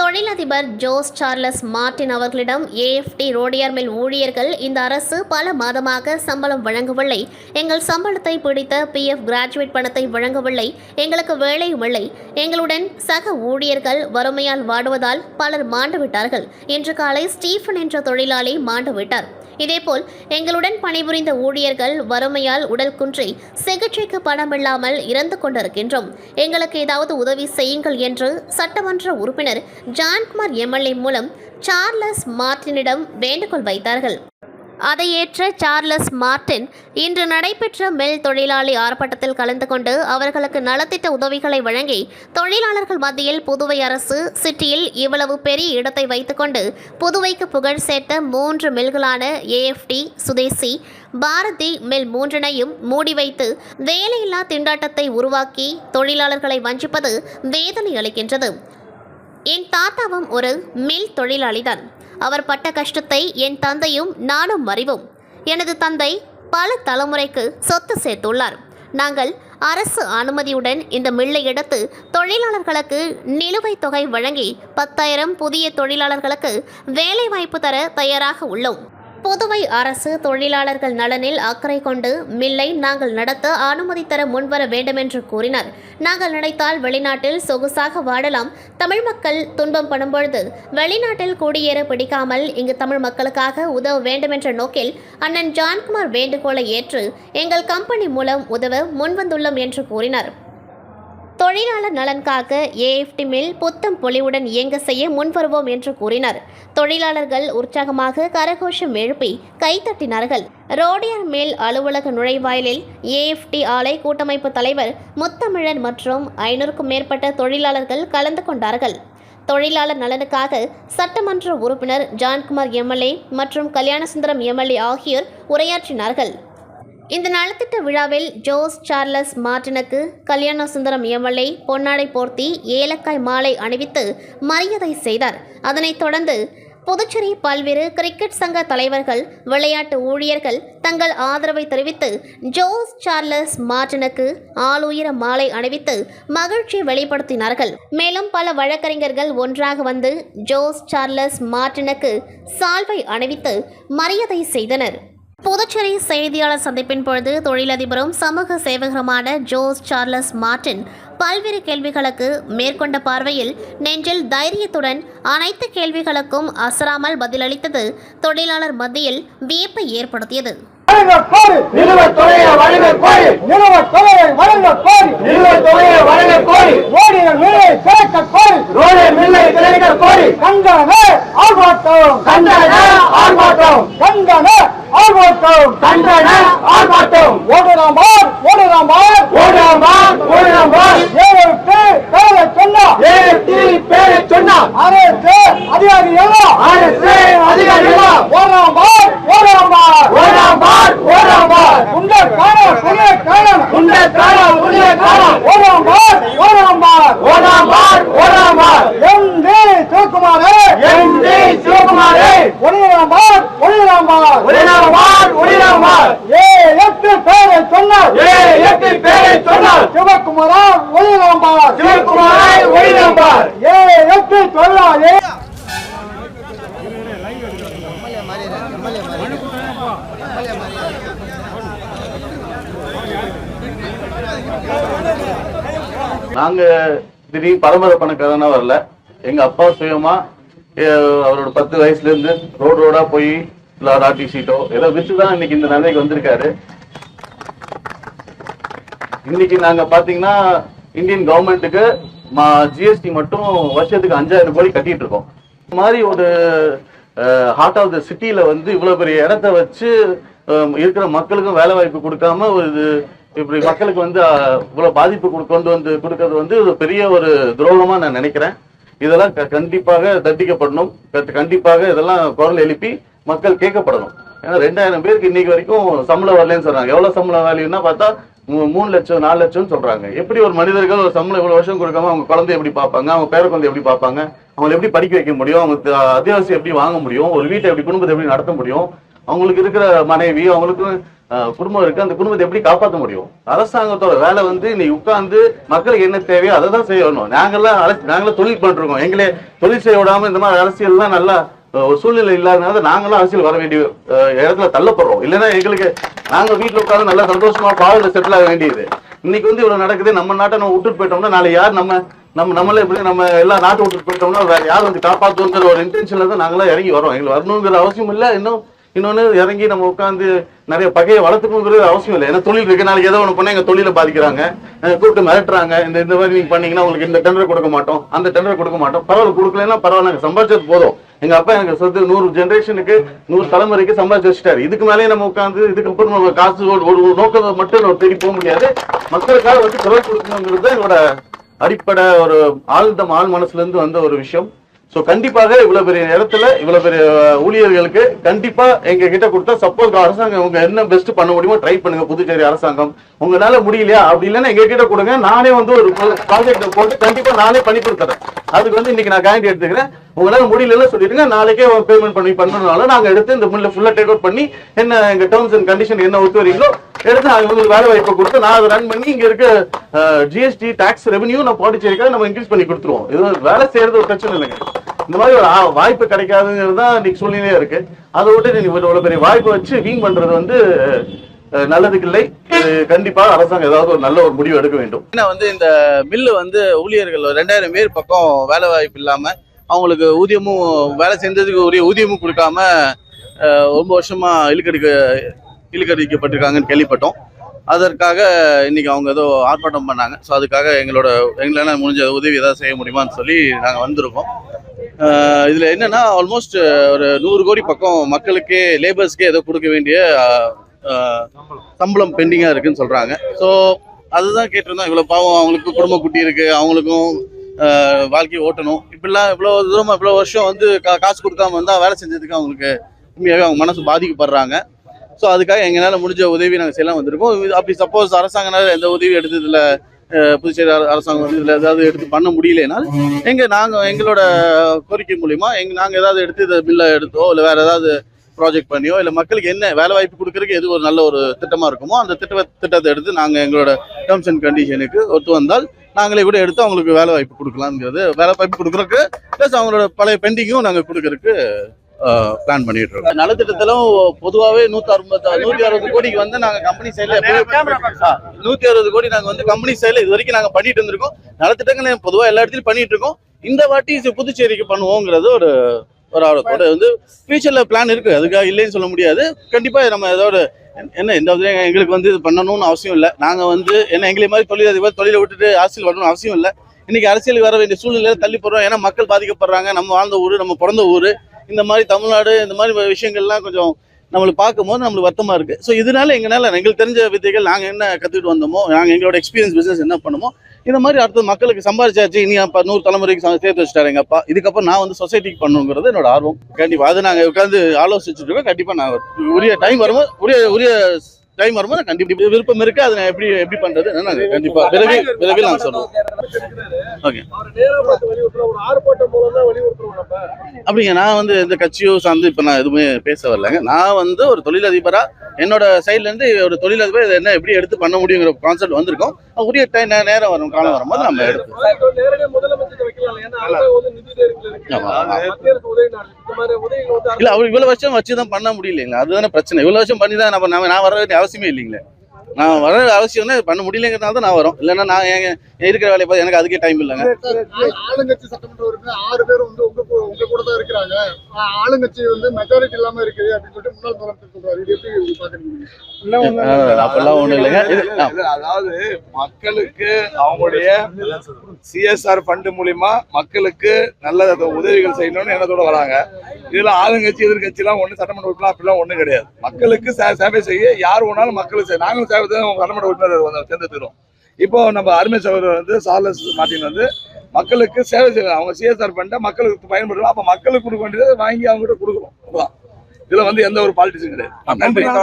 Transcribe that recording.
தொழிலதிபர் Jose Charles Martin அவர்களிடம் AFT ரோடியார் mill ஊழியர்கள் இந்த அரசு பல மாதமாக சம்பளம் வழங்கவில்லை. எங்கள் சம்பளத்தை பிடித்த பிஎஃப் கிராஜுவேட் பணத்தை வழங்கவில்லை. எங்களுக்கு வேலையும் இல்லை. எங்களுடன் சக ஊழியர்கள் வறுமையால் வாடுவதால் பலர் மாண்டுவிட்டார்கள் இன்று காலை ஸ்டீஃபன் என்ற தொழிலாளி மாண்டுவிட்டார் இதேபோல் எங்களுடன் பணிபுரிந்த ஊழியர்கள் வறுமையால் உடல் குன்றி சிகிச்சைக்கு பணமில்லாமல் இறந்து கொண்டிருக்கின்றோம். எங்களுக்கு ஏதாவது உதவி செய்யுங்கள் என்று சட்டமன்ற உறுப்பினர் ஜான்குமார் எம்எல்ஏ மூலம் சார்லஸ் மார்டினிடம் வேண்டுகோள் வைத்தார்கள். அதை ஏற்ற சார்லஸ் மார்டின் இன்று நடைபெற்ற மில் தொழிலாளி ஆர்ப்பாட்டத்தில் கலந்து கொண்டு அவர்களுக்கு நலத்திட்ட உதவிகளை வழங்கி தொழிலாளர்கள் மத்தியில் புதுவை அரசு சிட்டியில் இவ்வளவு பெரிய இடத்தை வைத்துக்கொண்டு புதுவைக்கு புகழ் சேர்த்த மூன்று மில்களான ஏஎஃப்டி சுதேசி பாரதி மில் மூன்றினையும் மூடி வைத்து வேலையில்லா திண்டாட்டத்தை உருவாக்கி தொழிலாளர்களை வஞ்சிப்பது வேதனை அளிக்கின்றது. என் தாத்தாவும் ஒரு மில் தொழிலாளிதான். அவர் பட்ட கஷ்டத்தை என் தந்தையும் நானும் அறிவோம் எனது தந்தை பல தலைமுறைக்கு சொத்து சேர்த்துள்ளார். நாங்கள் அரசு அனுமதியுடன் இந்த மில்லை எடுத்து தொழிலாளர்களுக்கு நிலுவைத் தொகை வழங்கி பத்தாயிரம் புதிய தொழிலாளர்களுக்கு வேலைவாய்ப்பு தர தயாராக உள்ளோம். புதுவை அரசு தொழிலாளர்கள் நலனில் அக்கறை கொண்டு மில்லை நாங்கள் நடத்த அனுமதி தர முன்வர வேண்டுமென்று கூறினார். நாங்கள் நினைத்தால் வெளிநாட்டில் சொகுசாக வாழலாம். தமிழ் மக்கள் துன்பம் படும்பொழுது வெளிநாட்டில் குடியேற பிடிக்காமல் இங்கு தமிழ் மக்களுக்காக உதவ வேண்டுமென்ற நோக்கில் அண்ணன் ஜான்குமார் வேண்டுகோளை ஏற்று எங்கள் கம்பெனி மூலம் உதவ முன்வந்துள்ளோம் என்று கூறினார். தொழிலாளர் நலன்காக ஏஎஃப்டி மில் புத்தம் பொலிவுடன் இயங்க செய்ய முன்வருவோம் என்று கூறினர். தொழிலாளர்கள் உற்சாகமாக கரகோஷம் எழுப்பி கைத்தட்டினார்கள் ரோடியர் மில் அலுவலக நுழைவாயிலில் ஏஎஃப்டி ஆலை கூட்டமைப்பு தலைவர் முத்தமிழன் மற்றும் ஐநூறுக்கும் மேற்பட்ட தொழிலாளர்கள் கலந்து கொண்டார்கள். தொழிலாளர் நலனுக்காக சட்டமன்ற உறுப்பினர் ஜான்குமார் எம்எல்ஏ மற்றும் கல்யாணசுந்தரம் எம்எல்ஏ ஆகியோர் உரையாற்றினார்கள். இந்த நலத்திட்ட விழாவில் Jose Charles மார்டினுக்கு Kalyana Sundaram MLA பொன்னாடை போர்த்தி ஏலக்காய் மாலை அணிவித்து மரியாதை செய்தார். அதனைத் தொடர்ந்து புதுச்சேரி பல்வேறு கிரிக்கெட் சங்க தலைவர்கள் விளையாட்டு ஊழியர்கள் தங்கள் ஆதரவை தெரிவித்து ஜோஸ் சார்லஸ் மார்டினுக்கு ஆளுயர மாலை அணிவித்து மகிழ்ச்சி வெளிப்படுத்தினார்கள். மேலும் பல வழக்கறிஞர்கள் ஒன்றாக வந்து ஜோஸ் சார்லஸ் மார்டினுக்கு சால்வை அணிவித்து மரியாதை செய்தனர். புதுச்சேரி செய்தியாளர் சந்திப்பின் பொழுது தொழிலதிபரும் சமூக சேவகருமான ஜோஸ் சார்லஸ் மார்டின் பல்வேறு கேள்விகளுக்கு மேற்கொண்ட பார்வையில் நெஞ்சில் தைரியத்துடன் அனைத்து கேள்விகளுக்கும் அசராமல் பதிலளித்தது தொழிலாளர் மத்தியில் வியப்பை ஏற்படுத்தியது கோரி நிலுவைத் தொகையை வழங்க கோரி நிலுவைத் தொகையை வழங்க கோரி நிலுவைத் தொகையை வழங்க கோரி ஓடிகள் நிலையை சேர்க்க கோரி ரோடு மில்லை திறக்க கோரி கங்கன ஆர்ப்பாட்டம் கண்டன ஆர்ப்பாட்டம் கங்கன ஆர்ப்பாட்டம் கண்டன ஆர்ப்பாட்டம் ஓடுறாமார் ஓடுறாமார் ஓடாமார் ஓடாமார் ஏழுக்கு பேரை சொன்னா ஏற்றி பேரை சொன்னார் அரசு அதிகாரி எல்லாம் அரசு அதிகாரிகள் ஓடுறாமார் ஓடுறாமார் ஓடாமார் ஓடாமார் உண்ட காணம் உண்ட காணம் உண்ட காலம் உள்ள காலம் ஓடுறாமார் ஓடுறாமார் ஓடாமார் ஓடாமார் எம் டி சிவகுமாரே எம் டி சிவகுமாரே ஒளிராமார் ஒளிராமார் உடனமார் ஏ எட்டு பேரை சொன்னார். ஏ எட்டு பேரை சொன்னார். சிவகுமாரா ஒளிராமார் சிவகுமாரை ஒளிநம்பார் ஏ எட்டு சொல்லாதே. நாங்க திடீர்னு பரம்பரை பணக்காரனா வரல. எங்க அப்பா சுயமா அவரோட பத்து வயசுல இருந்து ரோடு ரோடா போய் ஆர்டி ஷீட்டோ ஏதோ வித்துதான் இன்னைக்கு இந்த நிலைக்கு வந்திருக்காரு. இன்னைக்கு நாங்க பாத்தீங்கன்னா இந்தியன் கவர்மெண்ட்டுக்கு ஜிஎஸ்டி மட்டும் வருஷத்துக்கு அஞ்சாயிரம் கோடி கட்டிட்டு இருக்கோம். இந்த மாதிரி ஒரு ஹார்ட் ஆஃப் த சிட்டியில வந்து இவ்வளவு பெரிய இடத்த வச்சு இருக்கிற மக்களுக்கும் வேலை வாய்ப்பு கொடுக்காம ஒரு இப்படி மக்களுக்கு வந்து இவ்வளவு பாதிப்பு கொண்டு வந்து கொடுக்கறது வந்து ஒரு பெரிய ஒரு துரோகமா நான் நினைக்கிறேன். இதெல்லாம் க- கண்டிப்பாக தட்டிக்கப்படணும் கண்டிப்பாக இதெல்லாம் குரல் எழுப்பி மக்கள் கேட்கப்படணும். ஏன்னா ரெண்டாயிரம் பேருக்கு இன்னைக்கு வரைக்கும் சம்பளம் வரலன்னு சொல்றாங்க. எவ்வளவு சம்பளம் வேலையுன்னா பார்த்தா மூணு லட்சம் நாலு லட்சம்னு சொல்றாங்க. எப்படி ஒரு மனிதர்கள் ஒரு சம்பளம் இவ்வளவு வருஷம் கொடுக்காம அவங்க குழந்தை எப்படி பார்ப்பாங்க? அவங்க பேர குழந்தை எப்படி பார்ப்பாங்க? அவங்களை எப்படி படிக்க வைக்க முடியும்? அவங்க அத்தியாவசியம் எப்படி வாங்க முடியும்? ஒரு வீட்டை எப்படி குடும்பத்தை எப்படி நடத்த முடியும்? அவங்களுக்கு இருக்கிற மனைவி அவங்களுக்கு குடும்பம் இருக்கு. அந்த குடும்பத்தை எப்படி காப்பாற்ற முடியும்? அரசாங்கத்தோட வேலை வந்து நீ உட்கார்ந்து மக்களுக்கு என்ன தேவையோ அதை தான் செய்யணும். நாங்கெல்லாம் அரசு நாங்களாம் தொழில் பண்றோம் எங்களே தொழில் செய்ய விடாம இந்த மாதிரி அரசியல்லாம் நல்லா ஒரு சூழ்நிலை இல்லாதனால நாங்களும் அரசியல் வர வேண்டிய இடத்துல தள்ளப்படுறோம். இல்லைன்னா எங்களுக்கு நாங்க வீட்டில் உட்காந்து நல்லா சந்தோஷமா பாலில் செட்டில் ஆக வேண்டியது. இன்னைக்கு வந்து இவ்வளவு நடக்குது. நம்ம நாட்டை நம்ம விட்டுட்டு போயிட்டோம்னா நாளை யார் நம்ம நம்ம நம்மளே எப்படி நம்ம எல்லா நாட்டை விட்டுட்டு போயிட்டோம்னா வேற யார் வந்து காப்பாற்றுங்கிற ஒரு இன்டென்ஷன்ல தான் நாங்களாம் இறங்கி வரோம். எங்களுக்கு வரணுங்கிற அவசியம் இல்லை. இன்னும் இன்னொன்னு இறங்கி நம்ம உட்காந்து நிறைய பகையை வளர்த்துக்கணுங்கிறது அவசியம் இல்லை. ஏன்னா தொழில் இருக்கு. நாளைக்கு ஏதோ ஒன்று பண்ணால் எங்கள் தொழிலை பாதிக்கிறாங்க. கூப்பிட்டு மிரட்டுறாங்க. இந்த இந்த மாதிரி நீங்கள் பண்ணீங்கன்னா உங்களுக்கு இந்த டெண்டர் கொடுக்க மாட்டோம். அந்த டெண்டர் கொடுக்க மாட்டோம். பரவாயில்ல கொடுக்கலன்னா பரவாயில்ல. நாங்கள் சம்பாதிச்சது போதும். எங்க அப்பா எனக்கு சொத்து நூறு ஜென்ரேஷனுக்கு நூறு தலைமுறைக்கு சம்பாதிச்சு வச்சுட்டாரு. இதுக்கு மேலேயே நம்ம உட்காந்து இதுக்கப்புறம் நம்ம காசு ஒரு நோக்கத்தை மட்டும் நம்ம தேடி போக முடியாது. மக்களுக்காக வந்து குரல் கொடுக்கணுங்கிறது என்னோட அடிப்படை ஒரு ஆழ்ந்த ஆள் மனசுல இருந்து வந்த ஒரு விஷயம். சோ கண்டிப்பாக இவ்வளவு பெரிய இடத்துல இவ்வளவு பெரிய ஊழியர்களுக்கு கண்டிப்பா எங்க கிட்ட கொடுத்தா சப்போஸ் அரசாங்கம் உங்க என்ன பெஸ்ட் பண்ண முடியுமோ ட்ரை பண்ணுங்க புதுச்சேரி அரசாங்கம். உங்களால முடியலையா? அப்படி இல்லைன்னா எங்க கிட்ட கொடுங்க. நானே வந்து ஒரு ப்ராஜெக்ட் போட்டு கண்டிப்பா நானே பண்ணி கொடுத்துறேன். அதுக்கு வந்து இன்னைக்கு நான் கேரண்டி எடுத்துக்கிறேன். உங்களால் முடியலன்னு சொல்லிடுங்க. நாளைக்கே பேமெண்ட் பண்ணி பண்ணுறதுனால நாங்கள் எடுத்து இந்த மில்ல ஃபுல்லாக டேக் அவுட் பண்ணி என்ன எங்கள் டேர்ம்ஸ் அண்ட் கண்டிஷன் என்ன ஒத்து வரீங்களோ எடுத்து அவங்களுக்கு உங்களுக்கு வேலை வாய்ப்பை கொடுத்து நான் அதை ரன் பண்ணி இங்கே இருக்க ஜிஎஸ்டி டாக்ஸ் ரெவன்யூ நான் பாண்டிச்சேரிக்காக நம்ம இன்க்ரீஸ் பண்ணி கொடுத்துருவோம். இது வேலை செய்யறது ஒரு பிரச்சனை இல்லைங்க. இந்த மாதிரி ஒரு வாய்ப்பு கிடைக்காதுங்கிறது தான் இன்னைக்கு சூழ்நிலையாக இருக்கு. அதை விட்டு நீ இவ்வளோ பெரிய வாய்ப்பு வச்சு வீண் பண்ணுறது வந்து நல்லதுக்கு இல்லை கண்டிப்பா அரசாங்கம் ஏதாவது ஒரு நல்ல ஒரு முடிவு எடுக்க வேண்டும். ஏன்னா வந்து இந்த மில்லு வந்து ஊழியர்கள் ரெண்டாயிரம் பேர் பக்கம் வேலை வாய்ப்பு இல்லாம அவங்களுக்கு ஊதியமும் வேலை செஞ்சதுக்கு உரிய ஊதியமும் கொடுக்காம ரொம்ப வருஷமா இழுக்கடிக்க இழுக்கடிக்கப்பட்டிருக்காங்கன்னு கேள்விப்பட்டோம். அதற்காக இன்னைக்கு அவங்க ஏதோ ஆர்ப்பாட்டம் பண்ணாங்க. ஸோ அதுக்காக எங்களோட எங்களால் முடிஞ்ச உதவி ஏதாவது செய்ய முடியுமான்னு சொல்லி நாங்கள் வந்திருக்கோம். இதில் என்னென்னா ஆல்மோஸ்ட் ஒரு நூறு கோடி பக்கம் மக்களுக்கே லேபர்ஸ்க்கே ஏதோ கொடுக்க வேண்டிய சம்பளம் பெண்டிங்காக இருக்குன்னு சொல்கிறாங்க ஸோ அதுதான் கேட்டிருந்தோம். இவ்வளோ பாவம் அவங்களுக்கு குடும்ப குட்டி இருக்குது அவங்களுக்கும் வாழ்க்கையை ஓட்டணும். இப்படிலாம் இவ்வளோ தூரமாக இவ்வளோ வருஷம் வந்து கா- காசு கொடுக்காம வந்தால் வேலை செஞ்சதுக்கு அவங்களுக்கு உண்மையாகவே அவங்க மனசு பாதிக்கப்படுறாங்க. ஸோ அதுக்காக எங்களால் முடிஞ்ச உதவி நாங்கள் செய்யலாம் வந்திருக்கோம். இது அப்படி சப்போஸ் அரசாங்கனால எந்த உதவி எடுத்ததில் புதுச்சேரி அரசாங்கம் வந்து இதில் ஏதாவது எடுத்து பண்ண முடியலனால் எங்கள் நாங்கள் எங்களோட கோரிக்கை மூலிமா எங் நாங்கள் ஏதாவது எடுத்து இதை பில்லை எடுத்தோ இல்லை வேறு ஏதாவது ப்ராஜெக்ட் பண்ணியோ இல்லை மக்களுக்கு என்ன வேலை வாய்ப்பு கொடுக்கறதுக்கு எது ஒரு நல்ல ஒரு திட்டமாக இருக்குமோ அந்த திட்ட திட்டத்தை எடுத்து நாங்கள் எங்களோட டேர்ம்ஸ் அண்ட் கண்டிஷனுக்கு ஒத்து வந்தால் நாங்களே கூட எடுத்து அவங்களுக்கு வேலை வாய்ப்பு கொடுக்கலாங்கிறது வேலை வாய்ப்பு கொடுக்குறதுக்கு ப்ளஸ் அவங்களோட பழைய பெண்டிங்கும் நாங்கள் கொடுக்கறதுக்கு பிளான் பண்ணிட்டு இருக்கோம். நலத்திட்டத்திலும் பொதுவாகவே நூற்றி அறுபது நூற்றி அறுபது கோடிக்கு வந்து நாங்கள் கம்பெனி சைடில் நூற்றி அறுபது கோடி நாங்கள் வந்து கம்பெனி சைடில் இது வரைக்கும் நாங்கள் பண்ணிட்டு இருந்திருக்கோம். நலத்திட்டங்கள் பொதுவாக எல்லா இடத்துலையும் பண்ணிட்டு இருக்கோம். இந்த வாட்டி இது புதுச்சேரிக்கு பண்ணுவோங்கிறது ஒரு ஒரு ஆர்வத்தோட வந்து ஃபியூச்சர்ல பிளான் இருக்கு. அதுக்காக இல்லைன்னு சொல்ல முடியாது. கண்டிப்பா நம்ம ஏதோ என்ன எந்த விதத்துலயும் எங்களுக்கு வந்து இது பண்ணணும்னு அவசியம் இல்லை. நாங்கள் வந்து என்ன எங்களை மாதிரி தொழிலதிபர் தொழிலை விட்டுட்டு அரசியல் வரணும்னு அவசியம் இல்லை. இன்னைக்கு அரசியலுக்கு வர வேண்டிய சூழ்நிலையில தள்ளி போடுறோம் ஏன்னா மக்கள் பாதிக்கப்படுறாங்க. நம்ம வாழ்ந்த ஊர் நம்ம பிறந்த ஊர். இந்த மாதிரி தமிழ்நாடு இந்த மாதிரி விஷயங்கள்லாம் கொஞ்சம் நம்மளுக்கு பார்க்கும்போது நம்மளுக்கு வருத்தமாக இருக்குது ஸோ இதனால எங்களால் எங்களுக்கு தெரிஞ்ச வித்தைகள் நாங்கள் என்ன கற்றுக்கிட்டு வந்தோமோ நாங்கள் எங்களோட எக்ஸ்பீரியன்ஸ் பிசினஸ் என்ன பண்ணுமோ இந்த மாதிரி அடுத்த மக்களுக்கு சம்பாதிச்சாச்சு இனி அப்பா நூறு தலைமுறைக்கு சேர்த்து வச்சுட்டாரு எங்கள் அப்பா. இதுக்கப்புறம் நான் வந்து சொசைட்டிக்கு பண்ணுங்கிறது என்னோட ஆர்வம். கண்டிப்பாக அது நாங்கள் உட்காந்து ஆலோசிச்சுட்டு இருக்கோம். கண்டிப்பாக நான் உரிய டைம் வரும்போது உரிய உரிய டைம் வரும்போது நான் கண்டிப்பா விருப்பம் இருக்கு அதை நான் எப்படி எப்படி பண்றது? கண்டிப்பா விரைவில் விரைவில் நான் சொல்லுவோம் ஓகே அப்படிங்க நான் வந்து எந்த கட்சியோ சார்ந்து இப்போ நான் எதுவுமே பேச வரலங்க நான் வந்து ஒரு தொழிலதிபரா என்னோட சைட்ல இருந்து ஒரு தொழிலதிபர் இதை என்ன எப்படி எடுத்து பண்ண முடியுங்கிற கான்செப்ட் வந்திருக்கோம். உரிய டைம் நேரம் வரும் காலம் வரும்போது நம்ம ஆமா. இல்ல. அவர் இவ்வளவு வருஷம் வச்சு தான் பண்ண முடியலைங்களா. அதுதானே பிரச்சனை. இவ்வளவு வருஷம் பண்ணி தான் நம்ம நான் வர வேண்டிய அவசியமே இல்லைங்களே. நான் வர அவசியம் தான் பண்ண முடியலைங்கிறதுனால தான் நான் வரோம். இல்லைன்னா நான் எங்க என் இருக்கிற வேலையை பார்த்து எனக்கு அதுக்கே டைம் இல்லைங்க. ஆளுங்கட்சி சட்டமன்ற உறுப்பினர் ஆறு பேர் வந்து உங்க உங்க கூட தான் இருக்கிறாங்க. ஆளுங்கட்சி வந்து மெஜாரிட்டி இல்லாம இருக்குது அப்படின்னு சொல்லிட்டு முன்னாள் முதலமைச்சர் சொல்றாரு. இது எப்படி பாக்குறீங்க? அப்பெல்லாம் ஒண்ணும் இல்லைங்க. அதாவது மக்களுக்கு அவங்களுடைய சிஎஸ்ஆர் ஃபண்டு மூலியமா மக்களுக்கு நல்ல உதவிகள் செய்யணும்னு எண்ணத்தோட வராங்க. இதுல ஆளுங்கட்சி எதிர்கட்சி எல்லாம் ஒண்ணு சட்டமன்ற உறுப்பினர் அப்படிலாம் ஒண்ணும் கிடையாது. மக்களுக்கு சே- சேவை செய்ய யார் வேணாலும் மக்களுக்கு செய்- நாங்களும் சேவை தான் சட்டமன்ற உறுப்பினர் வந்து தேர்ந்தெடுக்கிறோம் இப்போ நம்ம அருமை சகோதரர் வந்து சார்லஸ் மார்ட்டின் வந்து மக்களுக்கு சேவை செய்ய அவங்க சிஎஸ்ஆர் பண்ணிட்டு மக்களுக்கு பயன்படுறோம் அப்ப மக்களுக்கு கொடுக்க வேண்டியதை வாங்கி அவங்ககிட்ட கொடுக்குறோம் அவ்வளவுதான். இதுல வந்து எந்த ஒரு பாலிட்டிக்ஸும் கிடையாது. நன்றி.